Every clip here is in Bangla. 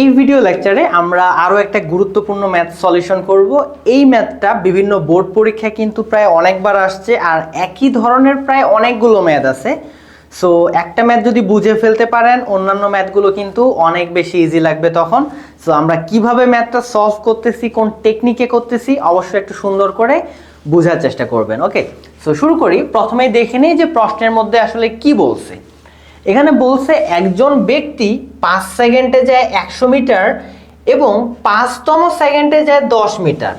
এই ভিডিও লেকচারে আমরা আরও একটা গুরুত্বপূর্ণ ম্যাথ সলিউশন করব। এই ম্যাথটা বিভিন্ন বোর্ড পরীক্ষায় কিন্তু প্রায় অনেকবার আসছে আর একই ধরনের প্রায় অনেকগুলো ম্যাথ আছে। সো একটা ম্যাথ যদি বুঝে ফেলতে পারেন, অন্যান্য ম্যাথগুলো কিন্তু অনেক বেশি ইজি লাগবে তখন। সো আমরা কীভাবে ম্যাথটা সলভ করতেছি, কোন টেকনিকে করতেছি, অবশ্যই একটু সুন্দর করে বোঝার চেষ্টা করবেন ওকে সো শুরু করি। প্রথমেই দেখে নিই যে প্রশ্নের মধ্যে আসলে কি বলছে। এখানে বলছে একজন ব্যক্তি পাঁচ সেকেন্ডে যায় একশো মিটার এবং পাঁচতম সেকেন্ডে যায় দশ মিটার।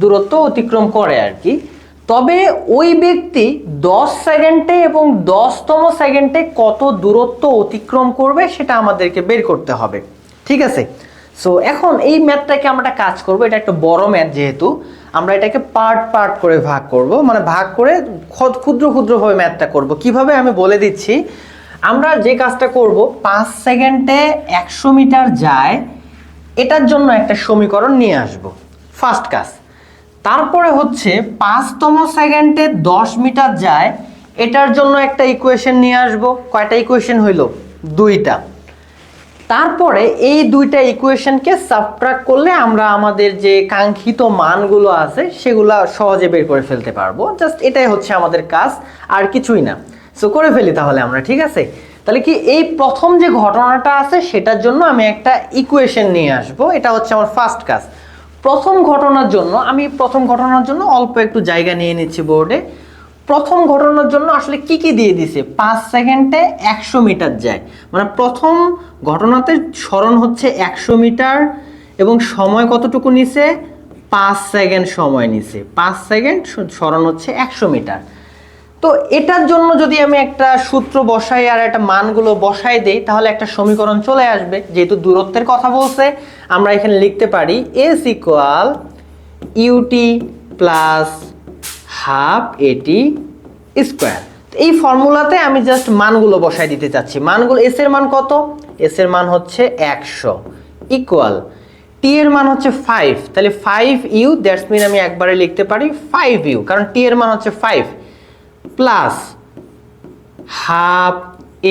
দূরত্ব অতিক্রম করে আর কি। তবে ওই ব্যক্তি দশ সেকেন্ডে এবং দশতম সেকেন্ডে কত দূরত্ব অতিক্রম করবে সেটা আমাদেরকে বের করতে হবে। ঠিক আছে? সো এখন এই ম্যাথটাকে আমরা কাজ করব। এটা একটা বড় ম্যাথ যেহেতু। আমরা এটাকে পার্ট পার্ট করে ভাগ করব। মানে ভাগ করে ক্ষুদ্র ক্ষুদ্রভাবে ম্যাথটা করব। কীভাবে আমি বলে দিচ্ছি? আমরা যে কাজটা করব, পাঁচ সেকেন্ডে একশো মিটার যায়, এটার জন্য একটা সমীকরণ নিয়ে আসব। ফার্স্ট কাজ। তারপরে হচ্ছে পাঁচতম সেকেন্ডে দশ মিটার যায়, এটার জন্য একটা ইকুয়েশন নিয়ে আসব। কয়টা ইকুয়েশন হইল? দুইটা। তারপরে এই দুইটা ইকুয়েশনকে সাবট্রাক্ট করলে আমরা আমাদের যে কাঙ্ক্ষিত মানগুলো আছে, সেগুলো সহজে বের করে ফেলতে পারব। জাস্ট এটাই হচ্ছে আমাদের কাজ, আর কিছুই না। সো করে ফেলি তাহলে আমরা, ঠিক আছে? তাহলে কি এই প্রথম যে ঘটনাটা আছে, সেটার জন্য আমি একটা ইকুয়েশন নিয়ে আসব। এটা হচ্ছে আমার ফার্স্ট কাজ। প্রথম ঘটনার জন্য, আমি প্রথম ঘটনার জন্য অল্প একটু জায়গা নিয়ে নিচ্ছি বোর্ডে প্রথম ঘটনার জন্য আসলে কি কি দিয়ে দিছে? পাঁচ সেকেন্ডে একশো মিটার যায়। মানে প্রথম ঘটনাতে স্মরণ হচ্ছে একশো মিটার এবং সময় কতটুকু নিছে? পাঁচ সেকেন্ড সময় নিছে। পাঁচ সেকেন্ড স্মরণ হচ্ছে একশো মিটার। তো এটার জন্য যদি আমি একটা সূত্র বসাই আর একটা মানগুলো বসাই দেই, তাহলে একটা সমীকরণ চলে আসবে, যেহেতু দূরত্বের কথা বলছে। আমরা এখানে লিখতে পারি s equal u t plus half a t square এই ফর্মুলাতে আমি জাস্ট মানগুলো বসাই দিতে চাচ্ছি। মানগুলো এস এর মান কত? এস এর মান হচ্ছে একশো। ইকুয়াল টি এর মান হচ্ছে ফাইভ তাহলে ফাইভ ইউ দ্যাটস মিন আমি একবারে লিখতে পারি ফাইভ ইউ কারণ টি এর মান হচ্ছে five plus half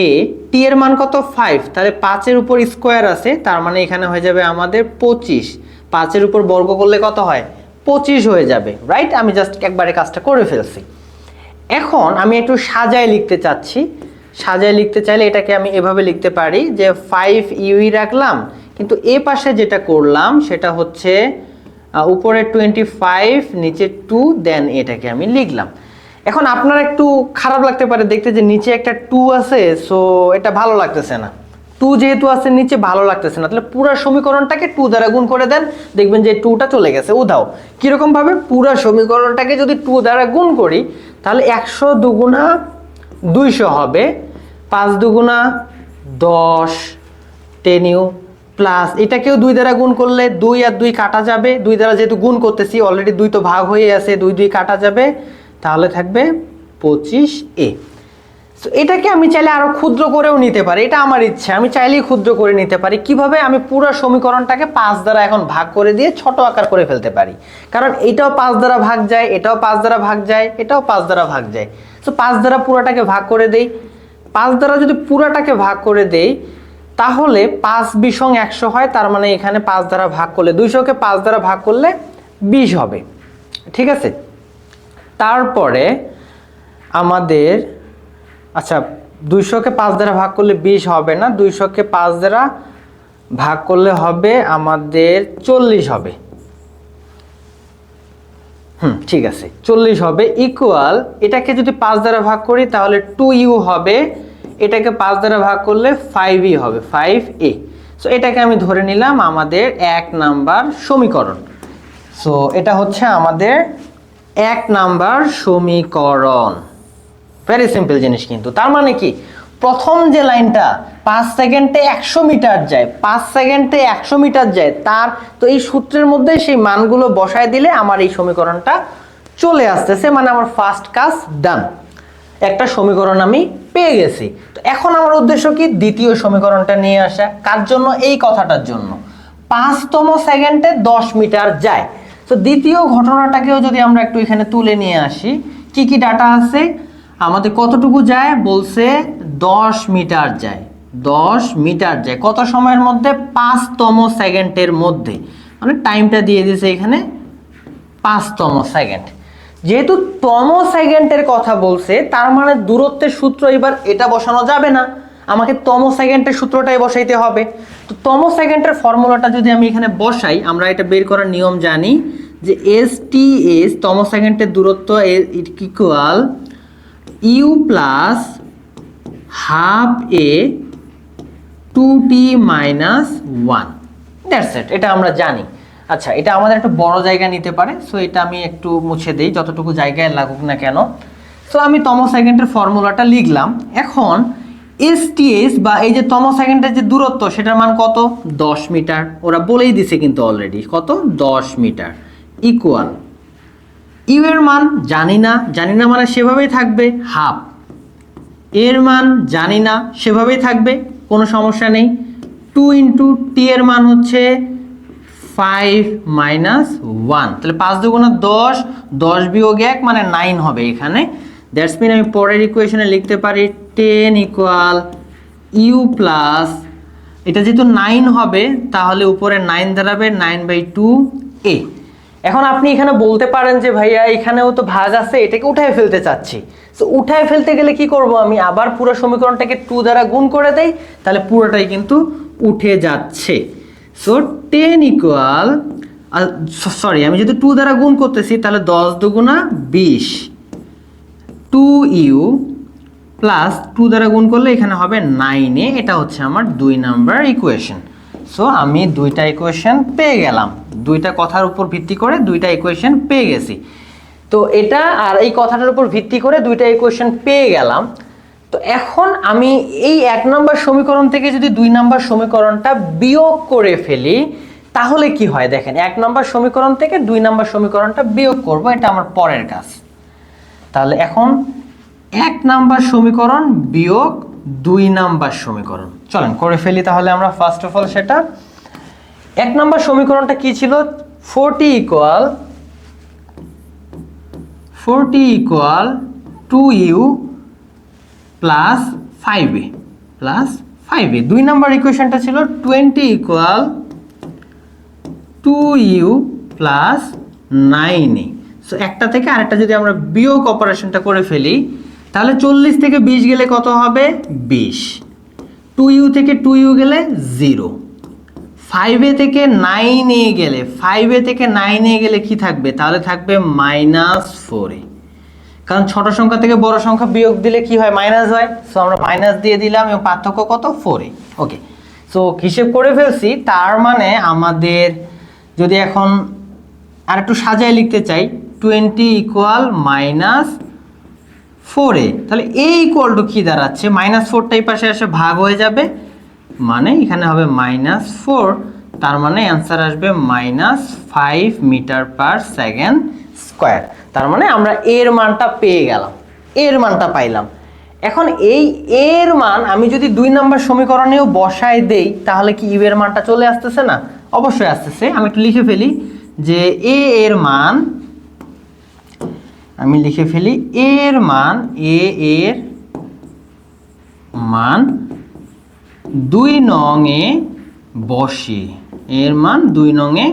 a, t এর মান কত? ফাইভ। তাহলে পাঁচের উপর স্কোয়ার আছে, তার মানে এখানে হয়ে যাবে আমাদের পঁচিশ। পাঁচের উপর বর্গ করলে কত হয়? পঁচিশ হয়ে যাবে রাইট আমি জাস্ট একবারে কাজটা করে ফেলছি। এখন আমি একটু সাজায় লিখতে চাচ্ছি। সাজায় লিখতে চাইলে এটাকে আমি এভাবে লিখতে পারি যে ফাইভ ইউই রাখলাম, কিন্তু এ পাশে যেটা করলাম সেটা হচ্ছে উপরে টোয়েন্টি ফাইভ নিচে টু দেন এটাকে আমি লিখলাম। এখন আপনার একটু খারাপ লাগতে পারে দেখতে যে নিচে একটা টু আছে সো এটা ভালো লাগতেছে না। টু যেহেতু আছে, নিচে ভালো লাগতেছে না। তাহলে পুরো সমীকরণটাকে টু দ্বারা গুণ করে দেন, দেখবেন যে টুটা চলে গেছে। উধাও। কীরকম ভাবে পুরো সমীকরণটাকে যদি টু দ্বারা গুণ করি, তাহলে একশো দুগুণা দুইশো হবে। পাঁচ দুগুণা দশ টেন ইউ প্লাস, এটাকেও দুই দ্বারা গুণ করলে দুই আর দুই কাটা যাবে। দুই দ্বারা যেহেতু গুণ করতেছি অলরেডি দুই তো ভাগ হয়ে আছে, দুই দুই কাটা যাবে। তাহলে থাকবে পঁচিশ এ। সো এটাকে আমি চাইলে আরও ক্ষুদ্র করেও নিতে পারি। এটা আমার ইচ্ছে। আমি চাইলেই ক্ষুদ্র করে নিতে পারি। কীভাবে? আমি পুরো সমীকরণটাকে পাঁচ দ্বারা এখন ভাগ করে দিয়ে ছোট আকার করে ফেলতে পারি। কারণ এটাও পাঁচ দ্বারা ভাগ যায়, এটাও পাঁচ দ্বারা ভাগ যায়, এটাও পাঁচ দ্বারা ভাগ যায়। সো পাঁচ দ্বারা পুরাটাকে ভাগ করে দেই। পাঁচ দ্বারা যদি পুরাটাকে ভাগ করে দেই, তাহলে পাঁচ বিশং একশো হয়। তার মানে এখানে পাঁচ দ্বারা ভাগ করলে দুইশোকে পাঁচ দ্বারা ভাগ করলে বিশ হবে। ঠিক আছে? তারপরে আমাদের আচ্ছা দুইশোকে পাঁচ দ্বারা ভাগ করলে বিশ হবে না, দুইশোকে পাঁচ দ্বারা ভাগ করলে হবে আমাদের চল্লিশ হবে। হুম, ঠিক আছে, চল্লিশ হবে ইকুয়াল এটাকে যদি পাঁচ দ্বারা ভাগ করি তাহলে টু ইউ হবে, এটাকে পাঁচ দ্বারা ভাগ করলে ফাইভ ই হবে ফাইভ এ সো এটাকে আমি ধরে নিলাম আমাদের এক নাম্বার সমীকরণ। সো এটা হচ্ছে আমাদের এক নাম্বার সমীকরণ। ভেরি সিম্পল জিনিস কিন্তু। তার মানে কি? প্রথম যে লাইনটা পাঁচ সেকেন্ডে একশো মিটার যায়, পাঁচ সেকেন্ডে একশো মিটার যায়, তার তো এই সূত্রের মধ্যে সেই মানগুলো বসায় দিলে আমার এই সমীকরণটা চলে আসতেছে মানে আমার ফার্স্ট কাজ ডান একটা সমীকরণ আমি পেয়ে গেছি। তো এখন আমার উদ্দেশ্য কি? দ্বিতীয় সমীকরণটা নিয়ে আসা। কার জন্য? এই কথাটার জন্য। পাঁচতম সেকেন্ডে দশ মিটার যায়। তো দ্বিতীয় ঘটনাটাকেও যদি আমরা একটু এখানে তুলে নিয়ে আসি, কি কি ডাটা আছে? আমাদের কতটুকু যায়? বলছে দশ মিটার যায়। দশ মিটার যায়। কত সময়ের মধ্যে? পাঁচতম সেকেন্ডের মধ্যে। মানে টাইমটা দিয়ে দিয়েছে এখানে পাঁচতম সেকেন্ড যেহেতু তম সেকেন্ডের কথা বলছে, তার মানে দূরত্বের সূত্র এবার এটা বসানো যাবে না। আমাকে তম সেকেন্ডের সূত্রটাই বসাইতে হবে। তো তম সেকেন্ডের ফর্মুলাটা যদি আমি এখানে বসাই, আমরা এটা বের করার নিয়ম জানি। যে এস টি এস তম সেকেন্ডের দূরত্ব equal u plus half a two t minus one that's it এটা আমরা জানি। আচ্ছা এটা আমাদের একটা বড় জায়গা নিতে পারে সো এটা আমি একটু মুছে দিই, যতটুকু জায়গায় লাগুক না কেন। সো আমি তম সেকেন্ডের ফর্মুলাটা লিখলাম। এখন এসটিএস বা এই যে তম সেকেন্ডের যে দূরত্ব, সেটার মান কত? দশ মিটার। ওরা বলেই দিছে কিন্তু অলরেডি কত? দশ মিটার। ইকুয়াল ইউ এর মান জানি না জানি না মানে সেভাবেই থাকবে হাফ এর মান জানি না, সেভাবেই থাকবে, কোনো সমস্যা নেই। টু ইন্টু টি এর মান হচ্ছে ফাইভ মাইনাস ওয়ান তাহলে পাঁচ দুগুণা দশ দশ বিয়োগ এক মানে নাইন হবে এখানে। দ্যাটস মিন আমি পরের ইকুয়েশনে লিখতে পারি টেন ইকুয়াল ইউ প্লাস এটা যেহেতু নাইন হবে, তাহলে উপরে নাইন দাঁড়াবে নাইন বাই টু এ এখন আপনি এখানে বলতে পারেন যে, ভাইয়া, এখানেও তো ভাগ আছে, এটাকে উঠায় ফেলতে চাচ্ছি। তো উঠায় ফেলতে গেলে কি করব আমি? আবার পুরো সমীকরণটাকে টু দ্বারা গুণ করে দেই, তাহলে পুরোটাই কিন্তু উঠে যাচ্ছে। সো টেন ইকুয়াল সরি আমি যদি টু দ্বারা গুণ করতেছি, তাহলে দশ দুগুণা বিশ। টু ইউ প্লাস টু দ্বারা গুণ করলে এখানে হবে নাইনে এটা হচ্ছে আমার দুই নাম্বার ইকুয়েশন সো আমি দুইটা ইকুয়েশন পেয়ে গেলাম। দুইটা কথার উপর ভিত্তি করে দুইটা ইকুয়েশন পেয়ে গেছি। তো এটা আর এই কথাটার উপর ভিত্তি করে দুইটা ইকুয়েশন পেয়ে গেলাম। তো এখন আমি এই এক নম্বর সমীকরণ থেকে যদি দুই নম্বর সমীকরণটা বিয়োগ করে ফেলি, তাহলে কি হয় দেখেন, এক নম্বর সমীকরণ থেকে দুই নম্বর সমীকরণটা বিয়োগ করব, এটা আমার পরের কাজ। তাহলে এখন এক নাম্বার সমীকরণ বিয়োগ দুই নাম্বার সমীকরণ। চলেন করে ফেলি তাহলে আমরা ফার্স্ট অফ অল সেটা। এক নম্বর সমীকরণটা কি ছিল? Forty equal forty equal two u plus five a plus five a দুই নাম্বার ইকুয়েশনটা ছিল twenty equal two u plus nine a so একটা থেকে আরেকটা যদি আমরা বিয়োগ অপারেশনটা করে ফেলি তাহলে চল্লিশ থেকে বিশ গেলে কত হবে? বিশ। টু ইউ থেকে টু ইউ গেলে জিরো ফাইভে থেকে নাইনে গেলে ফাইভে থেকে নাইনে গেলে কি থাকবে? তাহলে থাকবে মাইনাস ফোরে কারণ ছোট সংখ্যা থেকে বড় সংখ্যা বিয়োগ দিলে কি হয়? মাইনাস হয়। সো আমরা মাইনাস দিয়ে দিলাম এবং পার্থক্য কত? ফোরে ওকে সো হিসেব করে ফেলছি। তার মানে আমাদের যদি এখন আর একটু সাজায় লিখতে চাই টোয়েন্টি ইকুয়াল মাইনাস ফোরে তাহলে এ ইকুয়াল টু কী দাঁড়াচ্ছে? মাইনাস ফোরটা এই পাশে এসে ভাগ হয়ে যাবে। মানে এখানে হবে মাইনাস ফোর তার মানে অ্যান্সার আসবে minus five metre per second square তার মানে আমরা এর মানটা পেয়ে গেলাম। এর মানটা পাইলাম। এখন এই এর মান আমি যদি দুই নম্বর সমীকরণেও বসায় দেই, তাহলে কি ইউ এর মানটা চলে আসতেছে না? অবশ্যই আসতেছে। আমি একটু লিখে ফেলি যে এ এর মান আমি লিখে ফেলি এর মান, এ এর মান দুই নংয়ে বসিয়ে এর মান দুই নংয়ে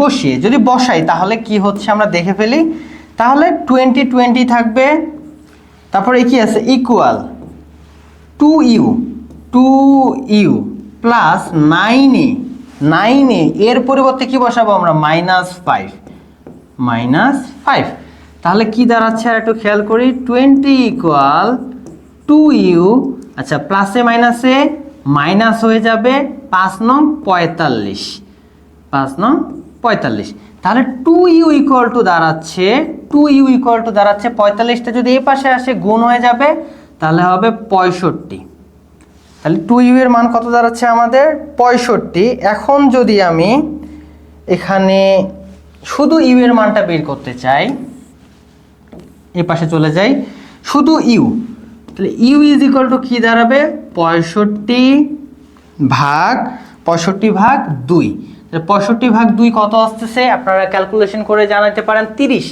বসিয়ে যদি বসাই, তাহলে কি হচ্ছে আমরা দেখে ফেলি? তাহলে টোয়েন্টি টোয়েন্টি থাকবে। তারপরে কি আছে? Equal two u two u plus নাইনে নাইনে এর পরিবর্তে কি বসাবো আমরা? মাইনাস ফাইভ মাইনাস ফাইভ তাহলে কি দাঁড়াচ্ছে? আর একটু খেয়াল করি। টোয়েন্টি ইকুয়াল টু ইউ আচ্ছা প্লাসে মাইনাসে মাইনাস হয়ে যাবে পাঁচ নং পঁয়তাল্লিশ। পাঁচ নং পঁয়তাল্লিশ। তাহলে টু ইউ ইকুয়াল টু দাঁড়াচ্ছে টু ইউ ইকুয়াল টু দাঁড়াচ্ছে পঁয়তাল্লিশটা যদি এ পাশে আসে, গুণ হয়ে যাবে, তাহলে হবে পঁয়ষট্টি। তাহলে টু ইউ এর মান কত দাঁড়াচ্ছে আমাদের? পঁয়ষট্টি। এখন যদি আমি এখানে শুধু ইউ এর মানটা বের করতে চাই এই পাশে চলে যাই। শুধু ইউ। তাহলে ইউ ইজ ইকুয়াল টু কী দাঁড়াবে? পঁয়ষট্টি ভাগ পঁয়ষট্টি ভাগ দুই। পঁয়ষট্টি ভাগ দুই কত আসতেছে? আপনারা ক্যালকুলেশন করে জানাতে পারেন তিরিশ।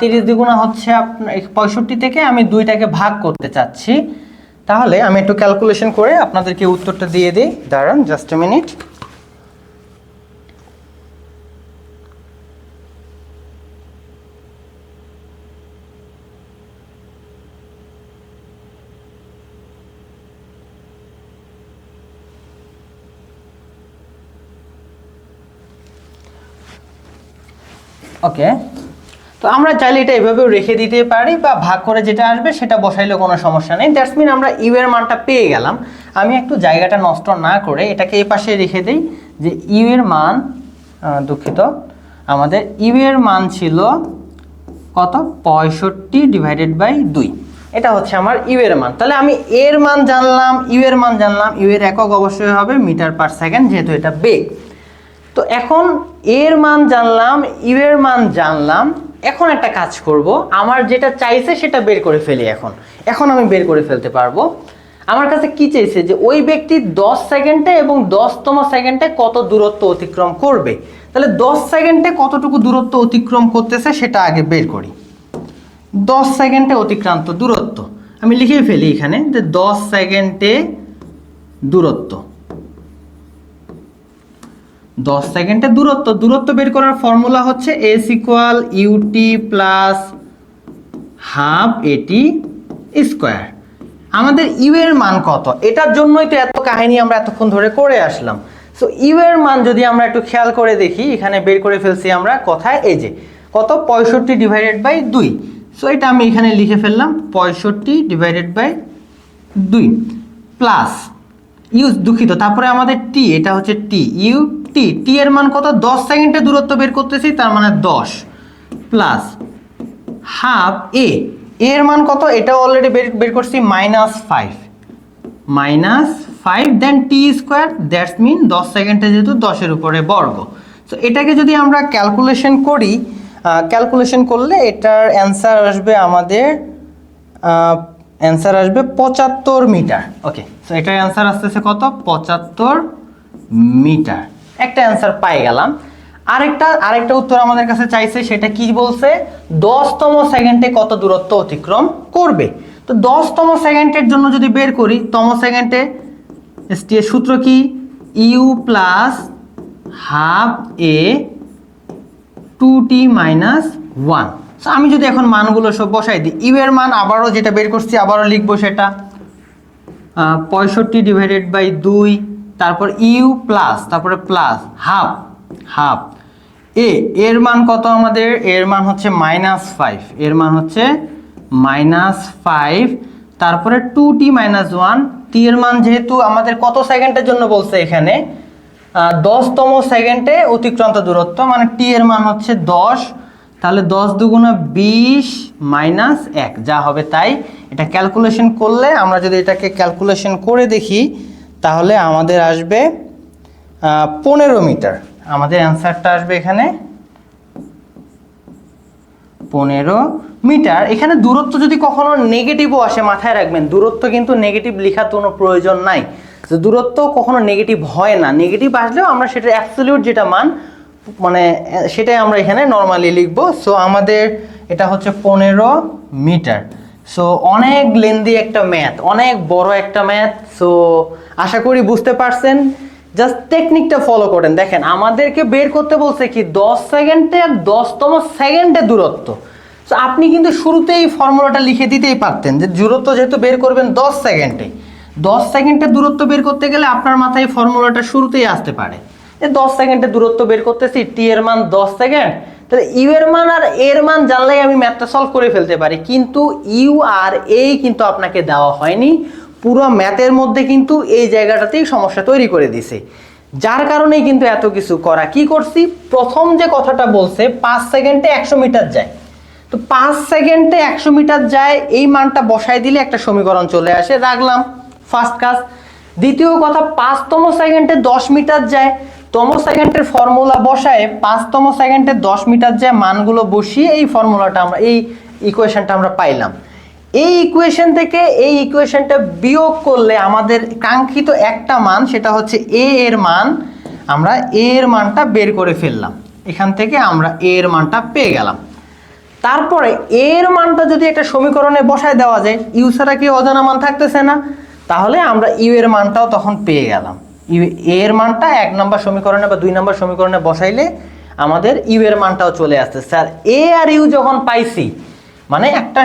তিরিশ দ্বিগুণা হচ্ছে আপনার পঁয়ষট্টি থেকে আমি দুইটাকে ভাগ করতে চাচ্ছি। তাহলে আমি একটু ক্যালকুলেশন করে আপনাদেরকে উত্তরটা দিয়ে দিই। দাঁড়ান জাস্ট এ মিনিট ওকে তো আমরা চাইলে এটা এভাবেও রেখে দিতে পারি বা ভাগ করে যেটা আসবে সেটা বসাইলে কোনো সমস্যা নেই। দ্যাটস মিন আমরা ইউ এর মানটা পেয়ে গেলাম। আমি একটু জায়গাটা নষ্ট না করে এটাকে এই পাশে রেখে দিই যে ইউ এর মান দুঃখিত, আমাদের ইউ এর মান ছিল কত? পঁয়ষট্টি ডিভাইডেড বাই দুই। এটা হচ্ছে আমার ইউ এর মান। তাহলে আমি এর মান জানলাম ইউ এর মান জানলাম। ইউ এর একক অবশ্যই হবে মিটার পার সেকেন্ড যেহেতু এটা বেগ তো এখন এর মান জানলাম, ইউ এর মান জানলাম। এখন একটা কাজ করব। আমার যেটা চাইছে সেটা বের করে ফেলি এখন। এখন আমি বের করে ফেলতে পারব। আমার কাছে কি চাইছে? যে ওই ব্যক্তি দশ সেকেন্ডে এবং দশতম সেকেন্ডে কত দূরত্ব অতিক্রম করবে। তাহলে দশ সেকেন্ডে কতটুকু দূরত্ব অতিক্রম করতেছে সেটা আগে বের করি। দশ সেকেন্ডে অতিক্রান্ত দূরত্ব। আমি লিখে ফেলি এখানে যে দশ সেকেন্ডে দূরত্ব। দশ সেকেন্ডে দূরত্ব দূরত্ব বের করার ফর্মুলা হচ্ছে s equal u t plus half a t square আমাদের ইউ এর মান কত? এটার জন্যই তো এত কাহিনী আমরা এতক্ষণ ধরে করে আসলাম। সো ইউ এর মান যদি আমরা একটু খেয়াল করে দেখি, এখানে বের করে ফেলছি আমরা কথায় এই যে, কত? পঁয়ষট্টি ডিভাইডেড বাই দুই। সো এটা আমি এখানে লিখে ফেললাম, পঁয়ষট্টি ডিভাইডেড বাই দুই প্লাস ইউজ দুঃখিত, তারপরে আমাদের টি এটা হচ্ছে টি ইউ টি টি এর মান কত? দশ সেকেন্ডে দূরত্ব বের করতেছি, তার মানে দশ প্লাস হাফ এ এর মান কত? এটা অলরেডি বের বের করছি minus five minus five then t square that's mean দশ সেকেন্ডে যেহেতু দশের উপরে বর্গ। তো এটাকে যদি আমরা ক্যালকুলেশন করি ক্যালকুলেশন করলে এটার অ্যান্সার আসবে আমাদের অ্যান্সার আসবে পঁচাত্তর মিটার। ওকে সো এটার অ্যান্সার আসতেছে কত? পঁচাত্তর মিটার। একটা অ্যান্সার পাই গেলাম। আরেকটা আরেকটা উত্তর আমাদের কাছে চাইছে, সেটা কি বলছে? দশতম সেকেন্ডে কত দূরত্ব অতিক্রম করবে? তো দশতম সেকেন্ডের জন্য যদি বের করি, তম সেকেন্ডে এসটি এর সূত্র কি? U plus half a two t minus one so আমি যদি এখন মানগুলো সব বসাই দিই ইউ এর মান আবারও যেটা বের করছি, আবারও লিখব সেটা পঁয়ষট্টি ডিভাইডেড বাই দুই তারপর ইউ প্লাস, তারপরে প্লাস, হাফ হাফ। এ, এর মান কত আমাদের? এর মান হচ্ছে মাইনাস ফাইভ এর মান হচ্ছে মাইনাস ফাইভ তারপরে two t minus one t এর মান যেহেতু আমাদের কত সেকেন্ডের জন্য বলছে এখানে? দশতম সেকেন্ডে অতিক্রান্ত দূরত্ব মানে টি এর মান হচ্ছে দশ। তাহলে দশ দুগুণা বিশ মাইনাস এক। যা হবে তাই। এটা ক্যালকুলেশন করলে আমরা যদি এটাকে ক্যালকুলেশন করে দেখি তাহলে আমাদের আসবে পনেরো মিটার। আমাদের অ্যান্সারটা আসবে এখানে। পনেরো মিটার। এখানে দূরত্ব যদি কখনো নেগেটিভও আসে, মাথায় রাখবেন, দূরত্ব কিন্তু নেগেটিভ লেখার কোনো প্রয়োজন নাই। তো দূরত্ব কখনো নেগেটিভ হয় না। নেগেটিভ আসলেও আমরা সেটা অ্যাবসলিউট যেটা মান মানে সেটাই আমরা এখানে নর্মালি লিখব। সো আমাদের এটা হচ্ছে পনেরো মিটার। সো অনেক লেন্দি একটা ম্যাথ অনেক বড় একটা ম্যাথ সো আশা করি বুঝতে পারছেন। জাস্ট টেকনিকটা ফলো করেন। দেখেন, আমাদেরকে বের করতে বলছে কি, দশ সেকেন্ডে আর দশতম সেকেন্ডে দূরত্ব। তো আপনি কিন্তু শুরুতেই ফর্মুলাটা লিখে দিতেই পারতেন যে দূরত্ব যেহেতু বের করবেন দশ সেকেন্ডে। দশ সেকেন্ডে দূরত্ব বের করতে গেলে আপনার মাথায় ফর্মুলাটা শুরুতেই আসতে পারে। যে দশ সেকেন্ডে দূরত্ব বের করতেছি টি এর মান দশ সেকেন্ড তাহলে ইউ এর মান আর এর মান জানলেই আমি ম্যাথটা সলভ করে ফেলতে পারি। কিন্তু ইউ আর এ কিন্তু আপনাকে দেওয়া হয়নি। পুরো ম্যাথের মধ্যে কিন্তু এই জায়গাটাতেই সমস্যা তৈরি করে দিছে। যার কারণেই কিন্তু এত কিছু করা। কি করছি? প্রথম যে কথাটা বলছে, পাঁচ সেকেন্ডে একশো মিটার যায়। তো পাঁচ সেকেন্ডে একশো মিটার যায়, এই মানটা বসাই দিলে একটা সমীকরণ চলে আসে। রাখলাম ফার্স্ট কাজ দ্বিতীয় কথা, পাঁচতম সেকেন্ডে দশ মিটার যায়। তম সেকেন্ডের ফর্মুলা বসায় পাঁচতম সেকেন্ডে দশ মিটার যায় মানগুলো বসিয়ে এই ফর্মুলাটা আমরা, এই ইকুয়েশনটা আমরা পাইলাম। এই ইকুয়েশন থেকে এই ইকুয়েশনটা বিয়োগ করলে আমাদের কাঙ্ক্ষিত একটা মান, সেটা হচ্ছে এ এর মান, আমরা এ এর মানটা বের করে ফেললাম। এখান থেকে আমরা এ এর মানটা পেয়ে গেলাম। তারপরে এর মানটা যদি একটা সমীকরণে বসায় দেওয়া যায় ইউ ছাড়া কি অজানা মান থাকতেছে না? তাহলে আমরা ইউ এর মানটাও তখন পেয়ে গেলাম। এর মানটা এক নম্বর সমীকরণে বা দুই নম্বর সমীকরণে বসাইলে আমাদের ইউ এর মানটাও চলে আসছে। স্যার, এ আর ইউ যখন পাইছি মানে একটা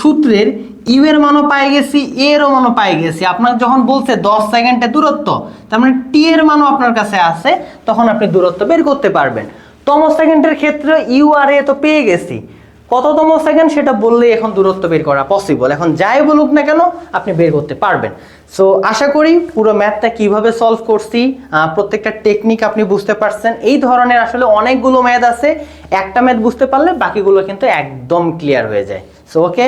সূত্রের ইউ এর মানও পাই গেছি, এ এরও মানও পাই গেছি। আপনার যখন বলছে দশ সেকেন্ডের দূরত্ব, তার মানে টি এর মানও আপনার কাছে আছে, তখন আপনি দূরত্ব বের করতে পারবেন। তম সেকেন্ডের ক্ষেত্রে ইউ আর এ তো পেয়ে গেছি। কততম সেকেন্ড সেটা বললেই এখন দূরত্ব বের করা পসিবল এখন যাই বলুক না কেন, আপনি বের করতে পারবেন। সো আশা করি পুরো ম্যাথটা কীভাবে সলভ করছি প্রত্যেকটা টেকনিক আপনি বুঝতে পারছেন। এই ধরনের আসলে অনেকগুলো ম্যাথ আছে, একটা ম্যাথ বুঝতে পারলে বাকিগুলো কিন্তু একদম ক্লিয়ার হয়ে যায়। So okay